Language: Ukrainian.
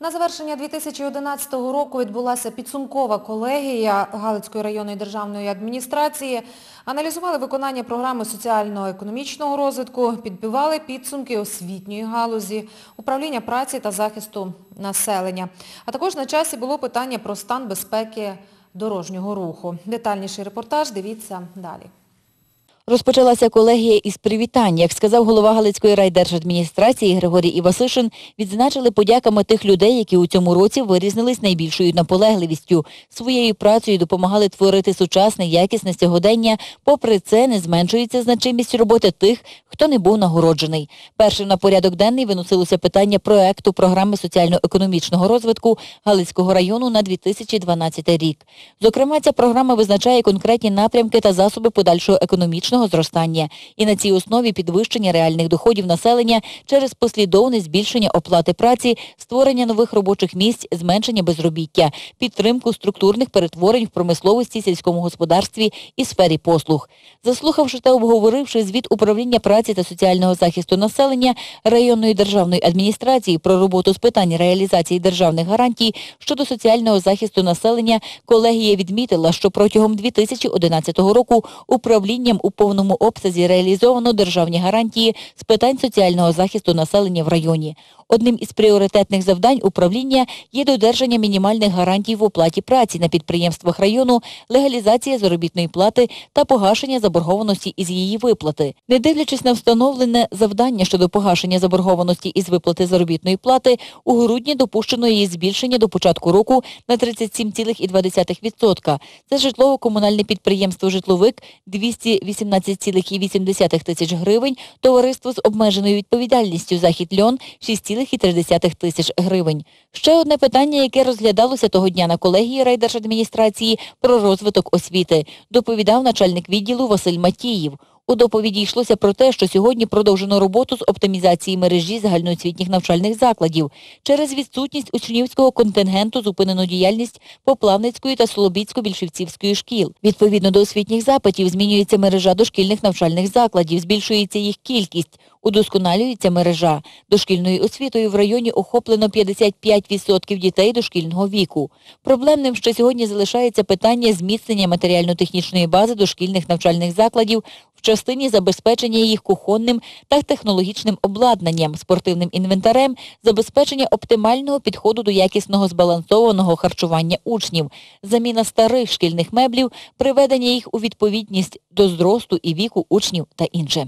На завершення 2011 року відбулася підсумкова колегія Галицької районної державної адміністрації. Аналізували виконання програми соціально-економічного розвитку, підбивали підсумки освітньої галузі, управління праці та захисту населення. А також на часі було питання про стан безпеки дорожнього руху. Детальніший репортаж дивіться далі. Розпочалася колегія із привітань. Як сказав голова Галицької райдержадміністрації Григорій Івасишин, відзначили подяками тих людей, які у цьому році вирізнились найбільшою наполегливістю. Своєю працею допомагали творити сучасне, якісне сьогодення. Попри це, не зменшується значимість роботи тих, хто не був нагороджений. Першим на порядок денний виносилося питання проекту програми соціально-економічного розвитку Галицького району на 2012 рік. Зокрема, ця програма визначає конкретні напрямки та засоби подальшого економічного зростання. І на цій основі підвищення реальних доходів населення через послідовне збільшення оплати праці, створення нових робочих місць, зменшення безробіття, підтримку структурних перетворень в промисловості, сільському господарстві і сфері послуг. Заслухавши та обговоривши звіт управління праці та соціального захисту населення районної державної адміністрації про роботу з питань реалізації державних гарантій щодо соціального захисту населення, колегія відмітила, що протягом 2011 року управлінням у повному обсязі реалізовано державні гарантії з питань соціального захисту населення в районі. Одним із пріоритетних завдань управління є додержання мінімальних гарантій в оплаті праці на підприємствах району, легалізація заробітної плати та погашення заборгованості із її виплати. Не дивлячись на встановлене завдання щодо погашення заборгованості із виплати заробітної плати, у грудні допущено її збільшення до початку року на 37,2%. Це житлово-комунальне підприємство «Житловик» 218,8 тисяч гривень, товариство з обмеженою відповідальністю «Захід Льон» 6,3 тисяч гривень. Ще одне питання, яке розглядалося того дня на колегії райдержадміністрації про розвиток освіти, доповідав начальник відділу Василь Матіїв. У доповіді йшлося про те, що сьогодні продовжено роботу з оптимізації мережі загальноосвітніх навчальних закладів. Через відсутність учнівського контингенту зупинено діяльність Поплавницької та Солобіцько-Більшівцівської шкіл. Відповідно до освітніх запитів змінюється мережа дошкільних навчальних закладів, збільшується їх кількість, удосконалюється мережа. Дошкільною освітою в районі охоплено 55% дітей дошкільного віку. Проблемним ще сьогодні залишається питання зміцнення матеріально-технічної бази дошкільних навчальних закладів в частині забезпечення їх кухонним та технологічним обладнанням, спортивним інвентарем, забезпечення оптимального підходу до якісного збалансованого харчування учнів, заміна старих шкільних меблів, приведення їх у відповідність до зросту і віку учнів та інше.